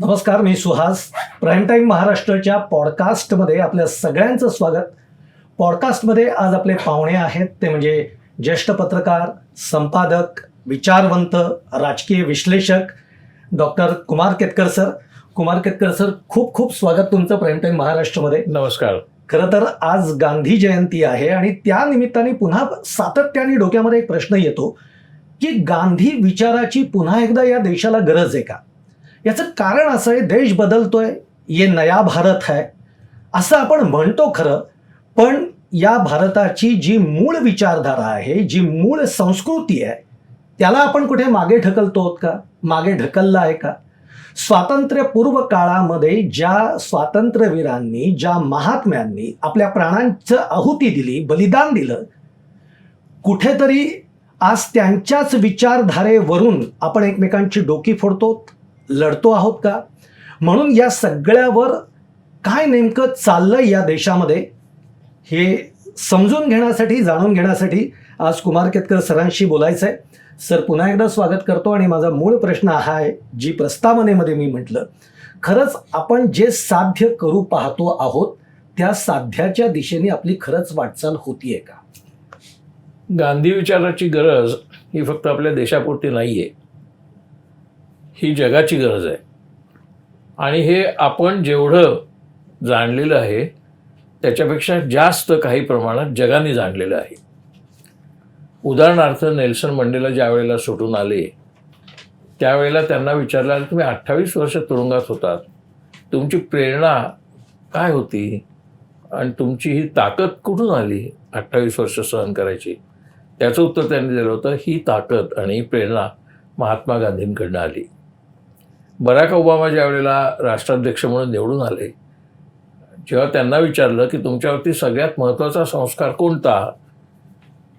नमस्कार मी Suhas. Prime time महाराष्ट्राच्या पॉडकास्टमध्ये आपल्या सगळ्यांचं स्वागत. पॉडकास्टमध्ये आज आपले पाहुणे आहेत. ते म्हणजे ज्येष्ठ पत्रकार संपादक विचारवंत राजकीय विश्लेषक doctor Kumar Ketkar sir Kumar Ketkar sir खूप खूप स्वागत तुमचं प्राईम टाईम महाराष्ट्रामध्ये. नमस्कार. खरं तर आज गांधी जयंती आहे आणि त्या निमित्ताने पुन्हा सातत्याने डोक्यामध्ये एक प्रश्न येतो की गांधी विचाराची पुन्हा एकदा या देशाला गरज आहे का? याचं कारण असं आहे देश बदलतोय ये नया भारत है. असं आपण म्हणतो खरं पण या भारताची जी मूळ विचारधारा आहे जी मूळ संस्कृती आहे त्याला आपण कुठे मागे ढकलतो आहोत का? मागे ढकललं आहे का? स्वातंत्र्यपूर्व काळामध्ये ज्या स्वातंत्र्यवीरांनी ज्या महात्म्यांनी आपल्या प्राणांचं आहुती दिली बलिदान दिलं कुठेतरी आज त्यांच्याच विचारधारेवरून आपण एकमेकांची डोकी फोडतो लढतो आहोत का? म्हणून या सगळ्यावर काय नेमकं चाललंय या देशामध्ये हे समजून घेण्यासाठी जाणून घेण्यासाठी आज कुमार केतकर सरांशी बोलायचं आहे सर पुन्हा एकदा स्वागत करतो आणि माझा मूळ प्रश्न हा आहे जी प्रस्तावनेमध्ये मी म्हटलं खरंच आपण जे साध्य करू पाहतो आहोत त्या साध्याच्या दिशेने आपली खरंच वाटचाल होतीये का? गांधी विचाराची गरज ही फक्त आपल्या देशापुरती नाही आहे ही जगाची गरज आहे. आणि हे आपण जेवढं जाणलेलं आहे त्याच्यापेक्षा जास्त काही प्रमाणात जगाने जाणलेलं आहे. उदाहरणार्थ नेल्सन मंडेला ज्या वेळेला सुटून आले त्यावेळेला त्यांना विचारलं तुम्ही अठ्ठावीस वर्ष तुरुंगात होतात. तुमची प्रेरणा काय होती? आणि तुमची ही ताकद कुठून आली अठ्ठावीस वर्ष सहन करायची? त्याचं उत्तर त्यांनी दिलं होतं ही ताकद आणि ही प्रेरणा महात्मा गांधींकडनं आली. बराक ओबामा ज्या वेळेला राष्ट्राध्यक्ष म्हणून निवडून आले जेव्हा त्यांना विचारलं की तुमच्यावरती सगळ्यात महत्त्वाचा संस्कार कोणता?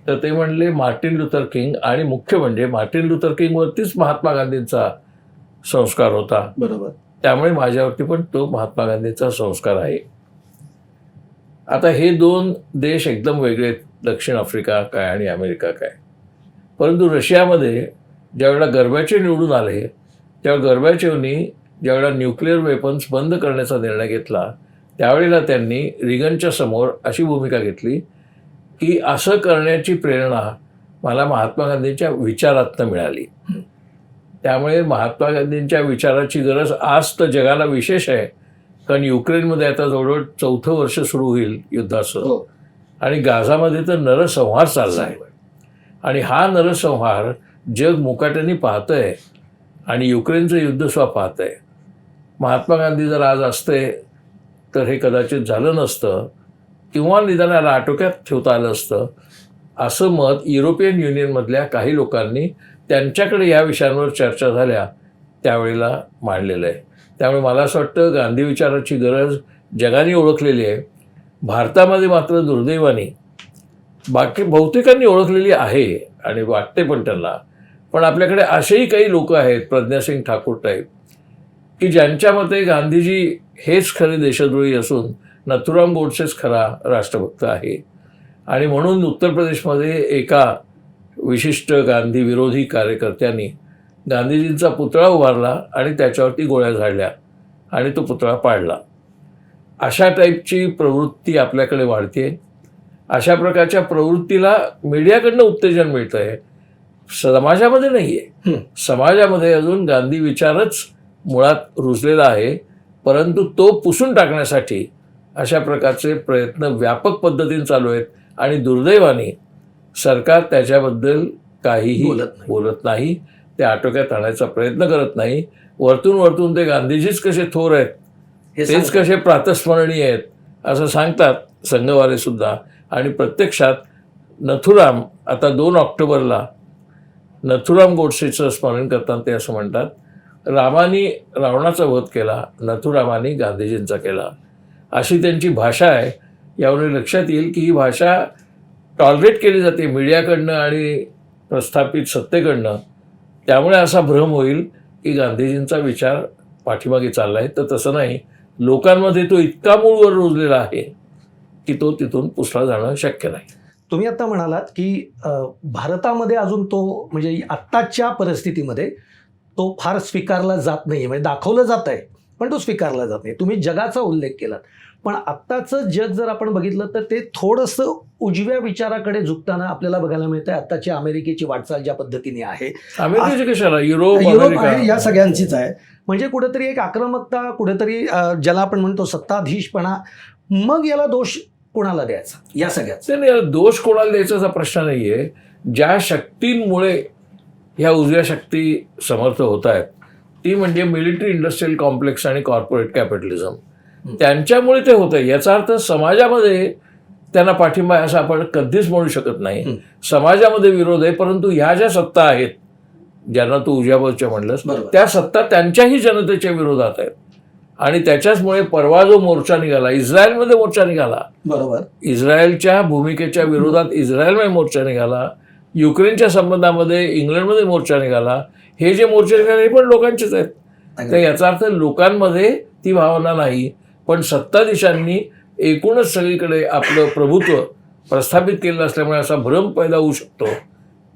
तर ते म्हणले मार्टिन लुथर किंग आणि मुख्य म्हणजे मार्टिन लुथर किंगवरतीच महात्मा गांधींचा संस्कार होता. बरोबर. त्यामुळे माझ्यावरती पण तो महात्मा गांधीचा संस्कार आहे. आता हे दोन देश एकदम वेगळे. दक्षिण आफ्रिका काय आणि अमेरिका काय. परंतु रशियामध्ये ज्यावेळेला गरब्याचे निवडून आले तेव्हा गरब्याचेवनी ज्यावेळेला न्यूक्लिअर वेपन्स बंद करण्याचा निर्णय घेतला त्यावेळेला त्यांनी रिगनच्या समोर अशी भूमिका घेतली की असं करण्याची प्रेरणा मला महात्मा गांधींच्या विचारातनं मिळाली. त्यामुळे महात्मा गांधींच्या विचाराची गरज आज तर जगाला विशेष आहे. कारण युक्रेनमध्ये आता जवळजवळ चौथं वर्ष सुरू होईल युद्धाचं. आणि गाझामध्ये तर नरसंहार चालला आहे आणि हा नरसंहार जग मुकाट्याने पाहतंय. आणि युक्रेनचं युद्ध पाहत पाहतंय महात्मा गांधी जर आज असते तर हे कदाचित झालं नसतं किंवा निदानाला आटोक्यात ठेवता आलं असतं. असं मत युरोपियन युनियनमधल्या काही लोकांनी त्यांच्याकडे या विषयांवर चर्चा झाल्या त्यावेळेला मांडलेलं आहे. त्यामुळे मला असं वाटतं गांधी विचाराची गरज जगाने ओळखलेली आहे. भारतामध्ये मात्र दुर्दैवाने बाकी बहुतेकांनी ओळखलेली आहे आणि वाटते पण त्यांना. पण आपल्याकडे असेही काही लोक आहेत प्रज्ञासिंग ठाकूर टाईप की ज्यांच्या मते गांधीजी हेच खरे देशद्रोही असून नथुराम गोडसेच खरा राष्ट्रभक्त आहे. आणि म्हणून उत्तर प्रदेशमध्ये एका विशिष्ट गांधी विरोधी कार्यकर्त्यांनी गांधीजींचा पुतळा उभारला आणि त्याच्यावरती गोळ्या झाडल्या आणि तो पुतळा पाडला. अशा टाईपची प्रवृत्ती आपल्याकडे वाढते अशा प्रकारच्या प्रवृत्तीला मीडियाकडनं उत्तेजन मिळतं आहे समाजामध्ये नाही आहे. समाजामध्ये अजून गांधी विचारच मुळात रुजलेला आहे परंतु तो पुसून टाकण्यासाठी अशा प्रकारचे प्रयत्न व्यापक पद्धतीने चालू आहेत आणि दुर्दैवाने सरकार त्याच्याबद्दल काहीही बोलत. बोलत नाही ते आटोक्यात आणायचा प्रयत्न करत नाही वरतून वरतून ते गांधीजीच कसे थोर आहेत तेच. कसे प्रातस्मरणीय आहेत असं सांगतात संघवाले सुद्धा आणि प्रत्यक्षात नथुराम आता दोन ऑक्टोबरला नथुराम गोडसेचं स्मरण करताना ते असं म्हणतात रामानी रावणाचा वध केला नथुरामाने गांधीजींचा केला. अशी त्यांची भाषा आहे. यावरून लक्षात येईल की ही भाषा टॉलरेट केली जाते मीडियाकडनं आणि प्रस्थापित सत्तेकडनं. त्यामुळे असा भ्रम होईल की गांधीजींचा विचार पाठीमागे चालला आहे तर तसं नाही. लोकांमध्ये तो इतका मूळवर रुजलेला आहे की तो तिथून पुसला जाणं शक्य नाही. तुम्ही आता म्हणालात की भारतामध्ये अजून तो म्हणजे आत्ताच्या परिस्थितीमध्ये तो फार स्वीकारला जात नाही म्हणजे दाखवलं जात आहे पण तो स्वीकारला जात नाही. तुम्ही जगाचा उल्लेख केलात. पण आत्ताचं जग जर आपण बघितलं तर ते थोडंसं उजव्या विचाराकडे झुकताना आपल्याला बघायला मिळतं आत्ताची अमेरिकेची वाटचाल ज्या पद्धतीने आहे. कशाला युरोप युरोप आहे या सगळ्यांचीच आहे. म्हणजे कुठेतरी एक आक्रमकता कुठेतरी ज्याला आपण म्हणतो सत्ताधीशपणा मग याला दोष कोणाला द्यायचा? या सगळ्याचा. दोष कोणाला द्यायचा प्रश्न नाहीये. ज्या शक्तींमुळे ह्या उजव्या शक्ती समर्थ होत आहेत ती म्हणजे मिलिटरी इंडस्ट्रियल कॉम्प्लेक्स आणि कॉर्पोरेट कॅपिटलिझम. त्यांच्यामुळे ते होत आहे याचा अर्थ समाजामध्ये त्यांना पाठिंबा आहे असं आपण कधीच म्हणू शकत नाही. समाजामध्ये विरोध आहे परंतु ह्या ज्या सत्ता आहेत ज्यांना तू उजव्याबाजूच्या म्हणलंस बरोबर. त्या सत्ता त्यांच्याही जनतेच्या विरोधात आहेत. आणि त्याच्याचमुळे परवा जो मोर्चा निघाला इस्रायलमध्ये मोर्चा निघाला बरोबर. इस्रायलच्या भूमिकेच्या विरोधात इस्रायलमध्ये मोर्चा निघाला युक्रेनच्या संबंधामध्ये इंग्लंडमध्ये मोर्चा निघाला हे जे मोर्चे निघाले हे पण लोकांचेच आहेत. तर याचा अर्थ लोकांमध्ये ती भावना नाही पण सत्ताधीशांनी एकूणच सगळीकडे आपलं प्रभुत्व प्रस्थापित केलेलं असल्यामुळे असा भ्रम पैदा होऊ शकतो.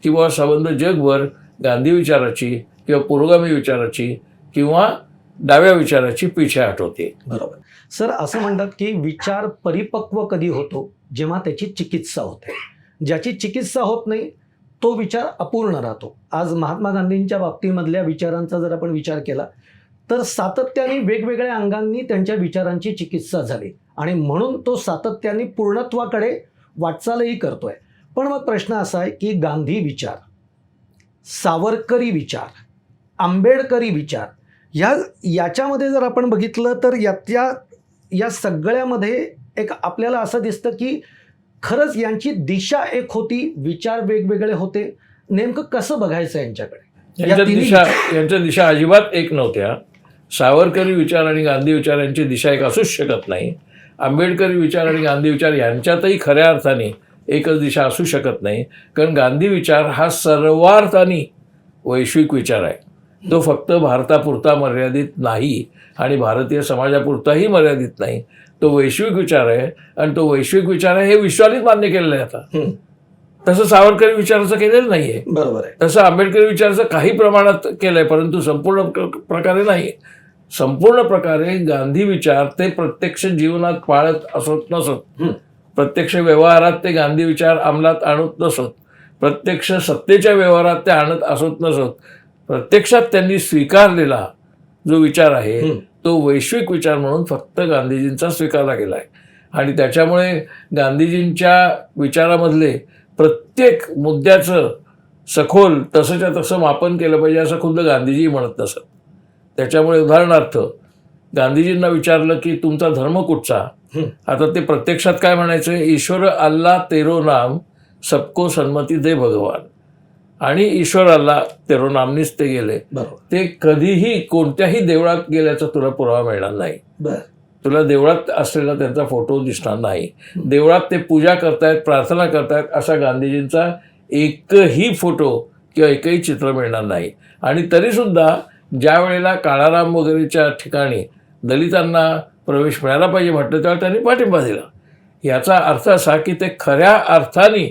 की बाबा संबंध जगभर गांधी विचाराची किंवा पुरोगामी विचाराची किंवा डाव्या विचाराची पिछेहाट होते. बरोबर. सर असं म्हणतात की विचार परिपक्व कधी होतो? जेव्हा त्याची चिकित्सा होते. ज्याची चिकित्सा होत नाही तो विचार अपूर्ण राहतो. आज महात्मा गांधींच्या बाबतीमधल्या विचारांचा जर आपण विचार केला तर सातत्याने वेगवेगळ्या अंगांनी त्यांच्या विचारांची चिकित्सा झाली. आणि म्हणून तो सातत्याने पूर्णत्वाकडे वाटचालही करतोय. पण मग प्रश्न असा आहे की गांधी विचार सावरकरी विचार आंबेडकरी विचार या याच्यामध्ये जर आपण बघितलं तर याच्या या सगळ्यामध्ये एक आपल्याला असं दिसतं की खरंच यांची दिशा एक होती विचार वेगवेगळे होते. नेमकं कसं बघायचं यांच्याकडे? यांच्या दिशा यांच्या दिशा अजिबात एक नव्हत्या. सावरकरी विचार आणि गांधी विचार यांची दिशा एक असूच शकत नाही. आंबेडकरी विचार आणि गांधी विचार यांच्यातही खऱ्या अर्थाने एकच दिशा असू शकत नाही. कारण गांधी विचार हा सर्वार्थाने वैश्विक विचार आहे. तो फक्त भारतापुरता मर्यादित नाही आणि भारतीय समाजापुरताही मर्यादित नाही. तो वैश्विक विचार आहे आणि तो वैश्विक विचार आहे हे विश्वानेच मान्य केलेलं आहे आता. तसं सावरकरी विचाराचं केलेलं नाही आहे. बरोबर आहे. तसं आंबेडकरी विचाराचं काही प्रमाणात केलंय परंतु संपूर्ण प्र- प्रकारे नाही. संपूर्ण प्रकारे गांधी विचार ते प्रत्यक्ष जीवनात पाळत असत नसत. प्रत्यक्ष व्यवहारात ते गांधी विचार अंमलात आणत नसत. प्रत्यक्ष सत्तेच्या व्यवहारात ते आणत असत नसत. प्रत्यक्षात त्यांनी स्वीकारलेला जो विचार आहे. तो वैश्विक विचार म्हणून फक्त गांधीजींचा स्वीकारला गेला आहे आणि त्याच्यामुळे गांधीजींच्या विचारामधले प्रत्येक मुद्द्याचं सखोल तसंच्या तसं मापन केलं पाहिजे असं खुद्द गांधीजी म्हणत नसत. त्याच्यामुळे उदाहरणार्थ गांधीजींना विचारलं की तुमचा धर्म कुठचा. आता ते प्रत्यक्षात काय म्हणायचं? ईश्वर अल्ला तेरो नाम सबको सन्मती दे भगवान. आणि ईश्वर अल्ला तेरो नामनीच ते गेले. ते कधीही कोणत्याही देवळात गेल्याचा तुला पुरावा मिळणार नाही. तुला देवळात असलेला त्यांचा फोटो दिसणार नाही. देवळात ते पूजा करतायत प्रार्थना करतायत असा गांधीजींचा एकही फोटो किंवा एकही चित्र मिळणार नाही. आणि तरीसुद्धा ज्या वेळेला काळाराम वगैरेच्या ठिकाणी दलितांना प्रवेश मिळाला पाहिजे म्हटलं तेव्हा त्यांनी पाठिंबा दिला. याचा अर्थ असा की ते खऱ्या अर्थाने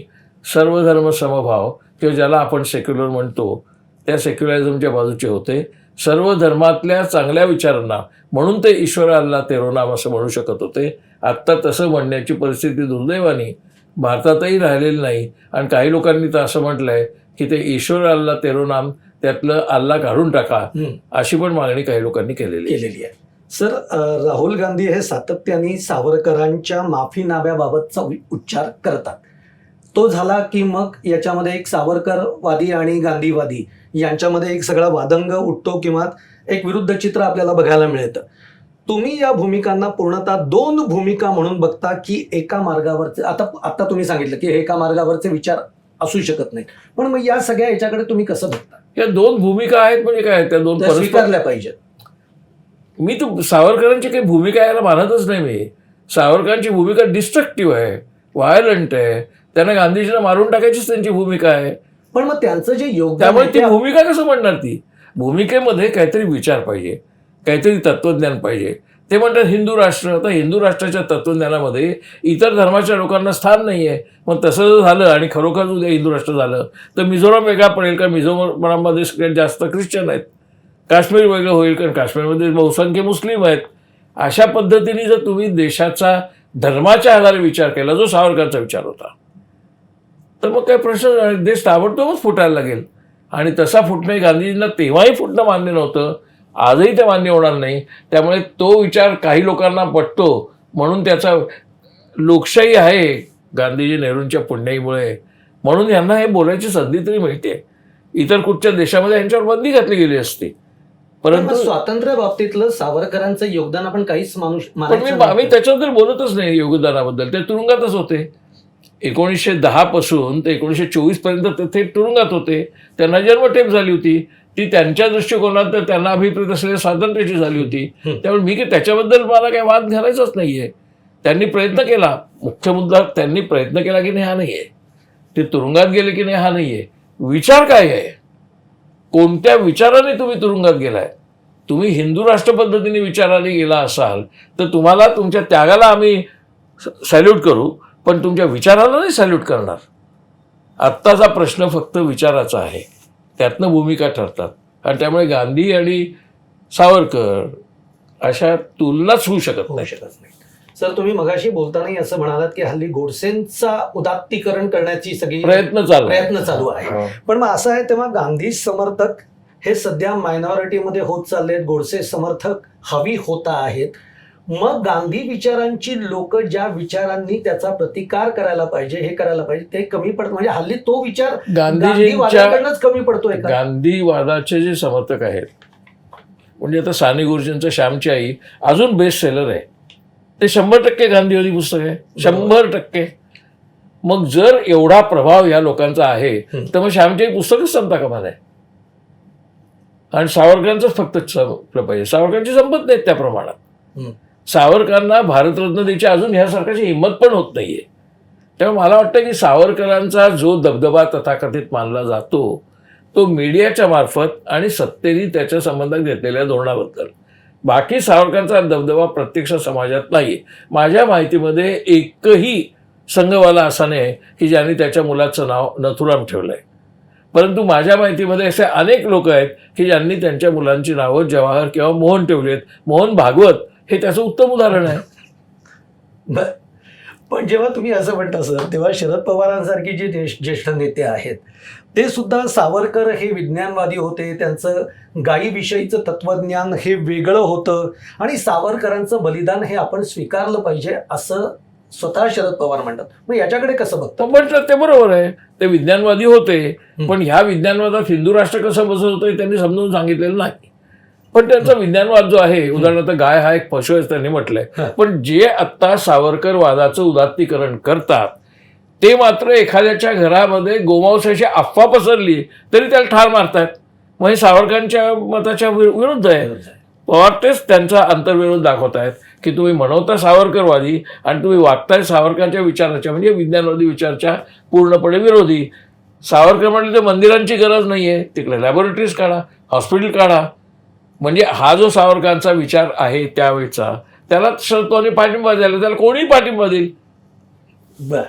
सर्वधर्म समभाव किंवा ज्याला आपण सेक्युलर म्हणतो त्या सेक्युलरिझमच्या बाजूचे होते. सर्व धर्मातल्या चांगल्या विचारांना म्हणून ते ईश्वर अल्ला तेरो नाम असं म्हणू शकत होते. आत्ता तसं म्हणण्याची परिस्थिती दुर्दैवाने भारतातही राहिलेली नाही. आणि काही लोकांनी तर असं म्हटलंय की ते ईश्वर अल्ला तेरो नाम त्यातलं अल्ला काढून टाका. अशी पण मागणी काही लोकांनी केलेली आहे. केलेली आहे. सर राहुल गांधी हे सातत्याने सावरकरांच्या माफीनाम्याबाबतचा उच्चार करतात. तो झाला की मग याच्यामध्ये एक सावरकरवादी आणि गांधीवादी यांच्यामध्ये एक सगळा वादंग उठतो किंवा एक विरुद्ध चित्र आपल्याला बघायला मिळतं. तुम्ही या भूमिकांना पूर्णतः दोन भूमिका म्हणून बघता की एका मार्गावरचे आता आता तुम्ही सांगितलं की एका मार्गावरचे विचार असू शकत नाही पण मग या सगळ्या याच्याकडे तुम्ही कसं बघता? या दोन भूमिका आहेत म्हणजे काय त्या दोन स्वीकारल्या पाहिजेत. मी तर सावरकरांची काही भूमिका यायला मानतच नाही मी. सावरकरांची भूमिका डिस्ट्रक्टिव्ह आहे व्हायलंट आहे त्यांना गांधीजींना मारून टाकायचीच त्यांची भूमिका आहे. पण मग त्यांचं जे योगदान त्यामुळे ते भूमिका कसं म्हणणार ती? भूमिकेमध्ये काहीतरी विचार पाहिजे. काहीतरी तत्वज्ञान पाहिजे. ते म्हणतात हिंदू राष्ट्र. तर हिंदू राष्ट्राच्या तत्वज्ञानामध्ये इतर धर्माच्या लोकांना स्थान नाही आहे मग तसं जर झालं आणि खरोखर उद्या हिंदू राष्ट्र झालं तर मिझोराम वेगळा पडेल का? मिझोराममध्ये सगळ्यात जास्त ख्रिश्चन आहेत. काश्मीर वेगळं होईल कारण काश्मीरमध्ये बहुसंख्य मुस्लिम आहेत. अशा पद्धतीने जर तुम्ही देशाचा धर्माच्या आधारे विचार केला जो सावरकरचा विचार होता. तर मग काय प्रश्न. देश ताबडतोबच फुटायला लागेल. आणि तसा फुटणे गांधीजींना तेव्हाही फुटणं मान्य नव्हतं. आजही ते मान्य होणार नाही. त्यामुळे तो विचार काही लोकांना पटतो. म्हणून त्याचा लोकशाही आहे गांधीजी नेहरूंच्या पुण्याईमुळे. म्हणून यांना हे बोलायची संधी तरी मिळते. इतर कुठच्या देशामध्ये यांच्यावर बंदी घातली गेली असती. परंतु स्वातंत्र्य बाबतीतलं सावरकरांचं योगदान आपण काहीच मानू पण मी. त्याच्याबद्दल बोलतच नाही योगदानाबद्दल. ते तुरुंगातच होते. एकोणीसशे दहा पासून ते एकोणीसशे चोवीसपर्यंत ते थेट तुरुंगात होते. त्यांना जन्मठेप झाली होती. ती त्यांच्या दृष्टिकोनात तर त्यांना अभिप्रेत असलेल्या स्वातंत्र्याची झाली होती. त्यामुळे मी काही त्याच्याबद्दल मला काही वाद घालायचाच नाहीये. त्यांनी प्रयत्न केला. मुख्य मुद्दा त्यांनी प्रयत्न केला की नाही हा नाहीये. ते तुरुंगात गेले की नाही हा नाहीये. विचार काय आहे? कोणत्या विचाराने तुम्ही तुरुंगात गेलाय? तुम्ही हिंदू राष्ट्र पद्धतीने विचाराने गेला असाल तर तुम्हाला तुमच्या त्यागाला आम्ही सॅल्यूट करू. पण तुमच्या विचाराला नाही सॅल्यूट करणार. आत्ताचा प्रश्न फक्त विचाराचा आहे. त्यातनं भूमिका ठरतात. आणि त्यामुळे गांधी आणि सावरकर अशा तुलनाच होऊ शकत नाही. शकत नाही. सर तुम्ही मगाशी बोलतानाही असं म्हणालात की हल्ली गोडसेंचा उदात्तीकरण करण्याची सगळी प्रयत्न चालू. प्रयत्न चालू आहे. पण मग असं आहे तेव्हा गांधी समर्थक हे सध्या मायनॉरिटीमध्ये होत चालले आहेत गोडसे समर्थक हवी होता आहेत. मग गांधी विचारांची लोक ज्या विचारांनी त्याचा प्रतिकार करायला पाहिजे हे करायला पाहिजे ते कमी पडत. म्हणजे हल्ली तो विचार गांधीजींच्या गांधीवाद्यांकडनंच कमी पडतोय का गांधीवादाचे जे समर्थक आहेत म्हणजे आता साने गुरुजींचं श्यामची आई अजून बेस्ट सेलर आहे. ते शंभर टक्के गांधीवादी पुस्तक आहे. शंभर टक्के. मग जर एवढा प्रभाव या लोकांचा आहे. तर मग श्यामची आई पुस्तकच संपता कामा नाही आणि सावरकरांचंच फक्त संपलं पाहिजे सावरकरांची संपत नाहीत त्या प्रमाणात. सावरकरांना भारतरत्न द्यायची अजून ह्यासारख्याची हिंमत पण होत नाही आहे त्यामुळे मला वाटतं की सावरकरांचा जो दबदबा तथाकथित मानला जातो तो मीडियाच्या मार्फत आणि सत्तेने त्याच्या संबंधात घेतलेल्या धोरणाबद्दल. बाकी सावरकरांचा दबदबा प्रत्यक्ष समाजात नाही माझ्या माहितीमध्ये एकही संघवाला असा नाही की ज्यांनी त्याच्या मुलाचं नाव नथुराम ठेवलं आहे परंतु माझ्या माहितीमध्ये असे अनेक लोक आहेत की ज्यांनी त्यांच्या मुलांची नावं जवाहर किंवा मोहन ठेवली आहेत. मोहन भागवत हे त्याचं उत्तम उदाहरण आहे. बर पण जेव्हा तुम्ही असं म्हणता सर तेव्हा शरद पवारांसारखे जे ज्येष्ठ ज्येष्ठ नेते आहेत ते सुद्धा सावरकर हे विज्ञानवादी होते त्यांचं गायीविषयीचं तत्वज्ञान हे वेगळं होतं आणि सावरकरांचं बलिदान हे आपण स्वीकारलं पाहिजे असं स्वतः शरद पवार म्हणतात. मग याच्याकडे कसं बघतो? म्हटलं ते बरोबर आहे. ते विज्ञानवादी होते पण ह्या विज्ञानवादात हिंदू राष्ट्र कसं बसत होतं त्यांनी समजून सांगितलेलं नाही. पण त्यांचा विज्ञानवाद जो आहे उदाहरणार्थ गाय हा एक पशु आहे त्यांनी म्हटलंय. पण जे आत्ता सावरकर वादाचं उदात्तीकरण करतात ते मात्र एखाद्याच्या घरामध्ये गोमांसाची अफवा पसरली तरी त्याला ठार मारतात मग हे सावरकरांच्या मताच्या विर- विरुद्ध आहे. पवार तेच त्यांचा अंतर्विरोध दाखवत आहेत की तुम्ही म्हणवता सावरकरवादी आणि तुम्ही वागताय सावरकरांच्या विचाराच्या म्हणजे विज्ञानवादी विचाराच्या पूर्णपणे विरोधी. सावरकर म्हटले तर मंदिरांची गरज नाही आहे तिकडे लॅबोरेटरीज काढा हॉस्पिटल काढा म्हणजे हा जो सावरकरांचा विचार आहे त्यावेळचा त्याला शरद पवारने पाठिंबा द्यायला त्याला कोणीही पाठिंबा देईल? बर.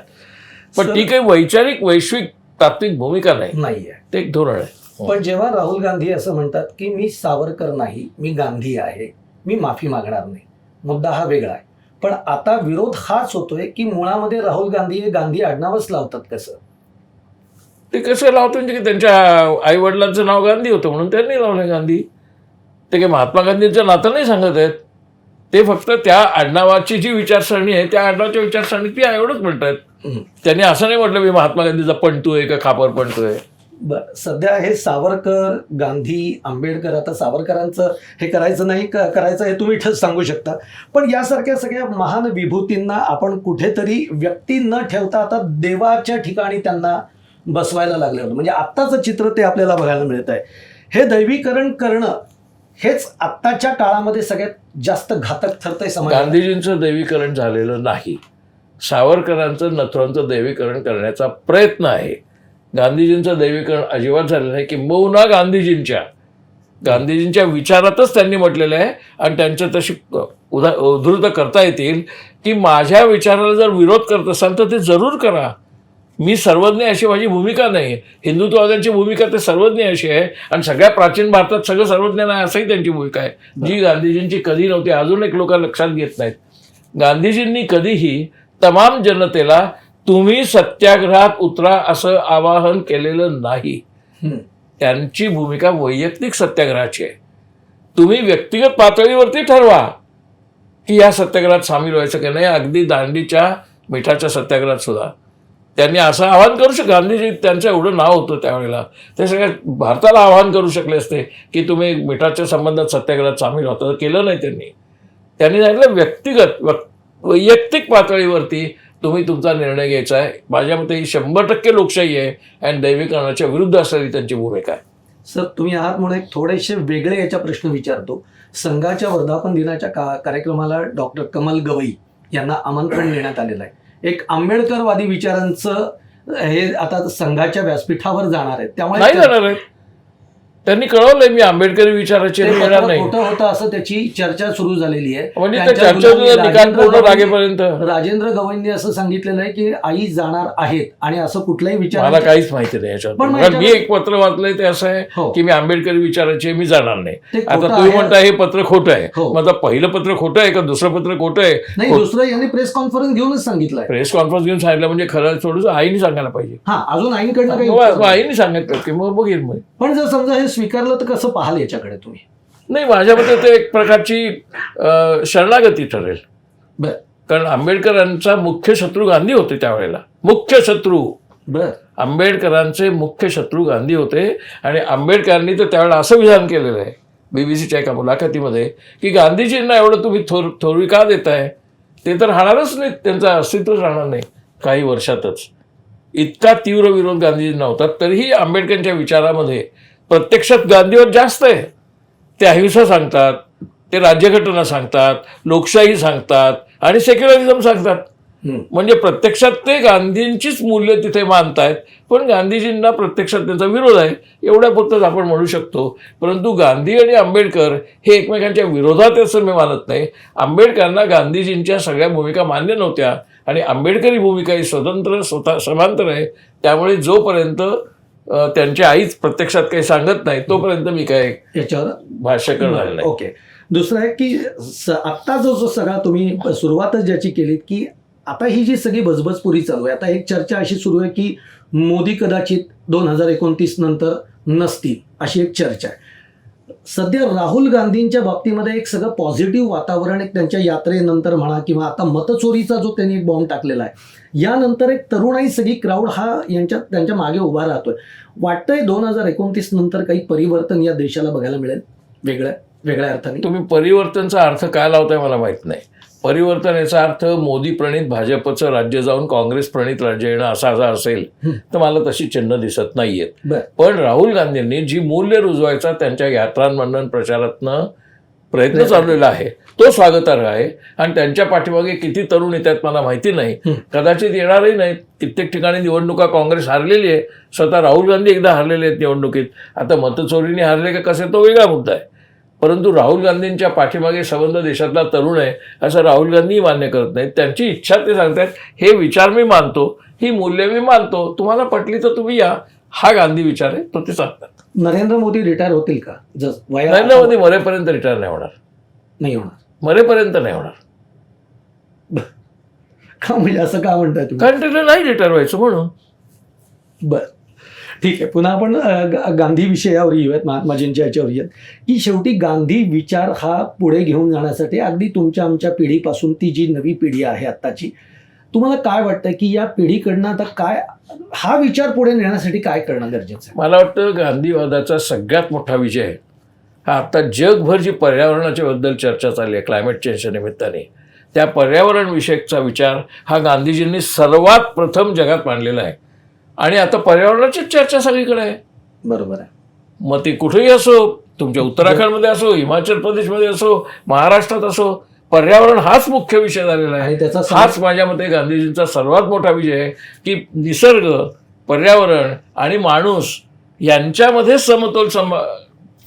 पण ती काही वैचारिक वैश्विक तात्विक भूमिका नाही. नाहीये. ते एक धोरण आहे. पण जेव्हा राहुल गांधी असं म्हणतात की मी सावरकर नाही मी गांधी आहे मी माफी मागणार नाही मुद्दा हा वेगळा आहे. पण आता विरोध हाच होतोय की मुळामध्ये राहुल गांधी हे गांधी आडनावच लावतात कसं? ते कसं लावतो म्हणजे की त्यांच्या आई वडिलांचं नाव गांधी होतं म्हणून त्यांनी लावलं गांधी. ते काही महात्मा गांधींचं नातं नाही सांगत आहेत? ते फक्त त्या आडनावाची जी विचारसरणी आहे त्या आडनावाच्या विचारसरणीत ती एवढंच म्हणतात हम्म. त्यांनी असं नाही म्हटलं मी महात्मा गांधीचा पंटू का खापर पंटू आहे? बर सध्या हे सावरकर गांधी आंबेडकर आता सावरकरांचं हे करायचं नाही करायचं हे तुम्ही ठस सांगू शकता. पण यासारख्या सगळ्या महान विभूतींना आपण कुठेतरी व्यक्ती न ठेवता आता देवाच्या ठिकाणी त्यांना बसवायला लागले होतं म्हणजे आत्ताचं चित्र ते आपल्याला बघायला मिळत आहे. हे दैवीकरण करणं हेच आत्ताच्या काळामध्ये सगळ्यात जास्त घातक ठरतंय समाज गांधीजींचं दैवीकरण झालेलं नाही. सावरकरांचं नथुरांचं दैवीकरण करण्याचा प्रयत्न आहे. गांधीजींचं दैवीकरण अजिबात झालेलं नाही किंबहुना गांधीजींच्या. गांधीजींच्या विचारातच त्यांनी म्हटलेलं आहे आणि त्यांच्या तशी उदा उद्धृत करता येतील की माझ्या विचाराला जर विरोध करत असाल तर ते जरूर करा. मी सर्वज्ञ अशी माझी भूमिका नाही. हिंदुत्ववाद्यांची भूमिका ते सर्वज्ञ अशी आहे. आणि सगळ्या प्राचीन भारतात सगळं सर्वज्ञ नाही असंही त्यांची भूमिका आहे. जी गांधीजींची कधी नव्हती अजून एक लोक लक्षात घेत नाहीत. गांधीजींनी कधीही तमाम जनतेला तुम्ही सत्याग्रहात उतरा असं आवाहन केलेलं नाही. त्यांची भूमिका वैयक्तिक सत्याग्रहाची आहे. तुम्ही व्यक्तिगत पातळीवरती ठरवा की या सत्याग्रहात सामील व्हायचं की नाही. अगदी दांडीच्या मिठाच्या सत्याग्रहात सुद्धा. त्यांनी असं आवाहन करू शक गांधीजी त्यांचं एवढं नाव होतं त्यावेळेला. ते सगळ्या भारताला आवाहन करू शकले असते की तुम्ही मिठाच्या संबंधात सत्याग्रहात सामील होता. केलं नाही त्यांनी. त्यांनी सांगितलं व्यक्तिगत वैयक्तिक पातळीवरती तुम्ही तुमचा निर्णय घ्यायचा आहे. माझ्या मते ही शंभर टक्के लोकशाही आहे आणि दैविकरणाच्या विरुद्ध असलेली त्यांची भूमिका आहे. सर तुम्ही आहात म्हणून एक थोडेसे वेगळे याच्या प्रश्न विचारतो. संघाच्या वर्धापन दिनाच्या का कार्यक्रमाला डॉक्टर कमल गवई यांना आमंत्रण देण्यात आलेलं आहे. एक आंबेडकरवादी विचारांचं हे आता संघाच्या व्यासपीठावर जाणार आहे त्यामुळे त्यांनी कळवलंय मी आंबेडकरी विचाराचे येणार नाही. खोटं होतं असं त्याची चर्चा सुरू झालेली आहे. म्हणजे त्या त्यांच्या चर्चेचा मुलांनी निकाल राजेंद्र पूर्ण गवई- लागेपर्यंत राजेंद्र गवईंनी असं सांगितलेलं आहे की आई जाणार आहेत आणि असं कुठलाही विचार मला काहीच माहिती नाही याच्यात कारण मी याच्यावर- एक पत्र वाचलंय ते असं आहे हो. की मी आंबेडकरी विचाराचे मी जाणार नाही. आता तुम्ही. म्हणता हे पत्र खोटं आहे. हो. आता पहिलं पत्र खोटं आहे का दुसरं पत्र खोटं आहे? नाही दुसरं यांनी प्रेस कॉन्फरन्स घेऊनच सांगितलंय. प्रेस कॉन्फरन्स घेऊन सांगितलं म्हणजे खरं सोडून आईने सांगायला पाहिजे. हा अजून आईकडनं. आईने सांगितलं की मग बघेल मग. पण जर समजा हे स्वीकारलं तर कसं पाहाल याच्याकडे तुम्ही? नाही माझ्या मते ते एक प्रकारची अं, शरणागती ठरेल. बर. कारण आंबेडकरांचा मुख्य शत्रू गांधी होते त्यावेळेला. मुख्य शत्रू. बर. आंबेडकरांचे मुख्य शत्रू गांधी होते आणि आंबेडकरांनी तर त्यावेळेला असं विधान केलेलं आहे बीबीसीच्या एका मुलाखतीमध्ये की गांधीजींना एवढं तुम्ही थोर थोरवी का देताय? ते तर राहणारच नाही त्यांचं अस्तित्वच राहणार नाही काही वर्षातच. इतका तीव्र विरोध गांधीजींना होता तरीही आंबेडकरांच्या विचारामध्ये प्रत्यक्षात गांधीवर जास्त आहे. ते अहिंसा सांगतात ते राज्यघटना सांगतात लोकशाही सांगतात आणि सेक्युलरिझम सांगतात. म्हणजे प्रत्यक्षात ते गांधींचीच मूल्य तिथे मानतायत पण गांधीजींना प्रत्यक्षात त्यांचा विरोध आहे. एवढ्या पुरतंच आपण म्हणू शकतो. परंतु गांधी आणि आंबेडकर हे एकमेकांच्या विरोधात असं मी मानत नाही. आंबेडकरांना गांधीजींच्या सगळ्या भूमिका मान्य नव्हत्या आणि आंबेडकरी भूमिका ही स्वतंत्र स्वतः समांतर आहे. त्यामुळे जोपर्यंत त्यांची आईच प्रत्यक्षात काही सांगत नाही तोपर्यंत मी काय याच्यावर? भाष्य करणार नाही. ओके. दुसरं आहे की आत्ता जो जो सगळा तुम्ही सुरुवातच ज्याची केलीत की आता ही जी सगळी बजबजपुरी चालू आहे आता एक चर्चा अशी सुरू आहे की मोदी कदाचित दोन हजार एकोणतीस नंतर नसतील अशी एक चर्चा आहे. सध्या राहुल गांधींच्या बाबतीमध्ये एक सगळं पॉझिटिव्ह वातावरण एक त्यांच्या यात्रेनंतर म्हणा किंवा आता मतचोरीचा जो त्यांनी एक बॉम्ब टाकलेला आहे यानंतर एक तरुणाई सगळी क्राऊड हा यांच्या त्यांच्या मागे उभा राहतोय. वाटतंय दोन हजार एकोणतीस नंतर काही परिवर्तन या देशाला बघायला मिळेल वेगळ्या वेगळ्या अर्थाने. तुम्ही परिवर्तनचा अर्थ काय लावताय मला माहीत नाही. परिवर्तन याचा अर्थ मोदी प्रणित भाजपचं राज्य जाऊन काँग्रेस प्रणित राज्य येणं असा असा असेल तर मला तशी चिन्ह दिसत नाहीयेत. पण राहुल गांधींनी जी मूल्य रुजवायचा त्यांच्या यात्रांमधनं प्रचारातनं प्रयत्न चाललेला आहे. तो स्वागतार्ह आहे. आणि त्यांच्या पाठीमागे किती तरुण येतात मला माहिती नाही. कदाचित येणारही नाहीत. कित्येक ठिकाणी निवडणुका काँग्रेस हारलेली आहे. स्वतः राहुल गांधी एकदा हारलेले आहेत निवडणुकीत. आता मतचोरीने हारले का कसे? तो वेगळा मुद्दा आहे. परंतु राहुल गांधींच्या पाठीमागे संबंध देशातला तरुण आहे असं राहुल गांधी मान्य करत नाहीत. त्यांची इच्छा ते सांगतात हे विचार मी मानतो ही मूल्य मी मानतो तुम्हाला पटली तर तुम्ही या. हा गांधी विचार आहे तो ते सांगतात. नरेंद्र मोदी रिटायर होतील का? नरेंद्र मोदी मरेपर्यंत रिटायर नाही होणार. नाही होणार. मरेपर्यंत नाही होणार. का म्हणजे असं का म्हणताय त्याला नाही रिटायर व्हायचं म्हणून. बर. ठीक आहे. पुन्हा आपण गा- गांधी विषयावर येऊयात महात्माजींच्या याच्यावर येत की शेवटी गांधी विचार हा पुढे घेऊन जाण्यासाठी अगदी तुमच्या आमच्या पिढीपासून ती जी नवी पिढी आहे आत्ताची तुम्हाला काय वाटतं की या पिढीकडनं आता काय हा विचार पुढे नेण्यासाठी काय करणं गरजेचं आहे? मला वाटतं गांधीवादाचा सगळ्यात मोठा विजय हा आता जगभर जी पर्यावरणाच्या बद्दल चर्चा चालली आहे क्लायमेट चेंजच्या निमित्ताने त्या पर्यावरण विषयकचा विचार हा गांधीजींनी सर्वात प्रथम जगात मांडलेला आहे. आणि आता पर्यावरणाचीच चर्चा सगळीकडे आहे. बरोबर आहे. मग ते कुठेही असो तुमच्या उत्तराखंडमध्ये असो हिमाचल प्रदेशमध्ये असो महाराष्ट्रात असो पर्यावरण हाच मुख्य विषय झालेला आहे. त्याचा हाच माझ्या मते गांधीजींचा सर्वात मोठा विजय आहे की निसर्ग पर्यावरण आणि माणूस यांच्यामध्ये समतोल सांभा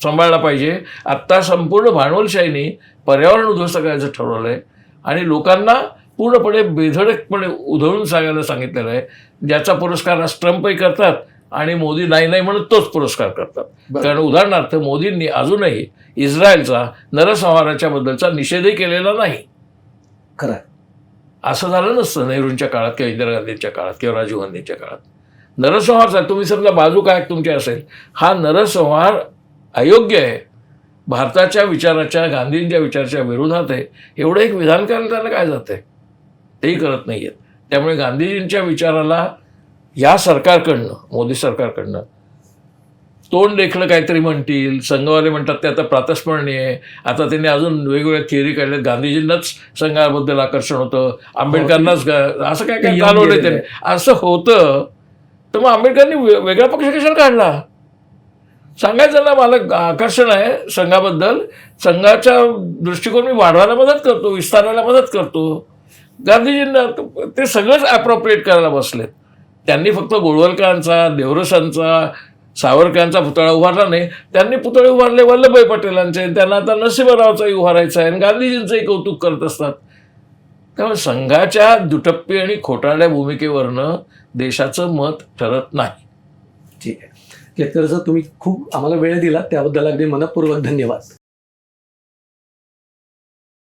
सांभाळला पाहिजे. आत्ता संपूर्ण भांडवलशाहीने पर्यावरण उद्ध्वस्त करायचं ठरवलं आहे आणि लोकांना पूर्णपणे बेधडकपणे उधळून सांगायला सांगितलेलं आहे. ज्याचा पुरस्कार आज ट्रम्पही करतात आणि मोदी नाही नाही म्हणत तोच पुरस्कार करतात. कारण उदाहरणार्थ मोदींनी अजूनही इस्रायलचा नरसंहाराच्या बद्दलचा निषेधही केलेला नाही. खरं. असं झालं नसतं नेहरूंच्या काळात किंवा इंदिरा गांधींच्या काळात किंवा राजीव गांधींच्या काळात. नरसंहार झाला. तुम्ही समजा बाजू काय तुमची असेल. हा नरसंहार अयोग्य आहे. भारताच्या विचाराच्या गांधींच्या विचाराच्या विरोधात आहे. एवढं एक विधान करायला त्याला काय जात आहे तेही करत नाही आहेत त्यामुळे गांधीजींच्या विचाराला या सरकारकडनं मोदी सरकारकडनं तोंड देखलं काहीतरी म्हणतील संघवाले म्हणतात ते आता प्रातस्मरणीय आहे. आता त्यांनी अजून वेगवेगळ्या थिअरी काढल्यात. गांधीजींनाच संघाबद्दल आकर्षण होतं. आंबेडकरांनाच असं काय काय चालवलं त्यांनी असं होतं. तर मग आंबेडकरांनी वेगळा पक्ष कशाला काढला? सांगायचं ना मला आकर्षण आहे संघाबद्दल. संघाच्या दृष्टिकोन मी वाढवायला मदत करतो विस्तारायला मदत करतो. गांधीजींना ते सगळंच अप्रोप्रिएट करायला बसलेत. त्यांनी फक्त गोळवलकरांचा देवरसांचा सावरकरांचा पुतळा उभारला नाही. त्यांनी पुतळे उभारले वल्लभभाई पटेलांचे. त्यांना आता नरसिंहरावचाही उभारायचा आहे आणि गांधीजींचंही कौतुक करत असतात. त्यामुळे संघाच्या दुटप्पी आणि खोटारड्या भूमिकेवरनं देशाचं मत ठरत नाही. ठीक आहे. केतकर सर तुम्ही खूप आम्हाला वेळ दिला. त्याबद्दल अगदी मनपूर्वक धन्यवाद.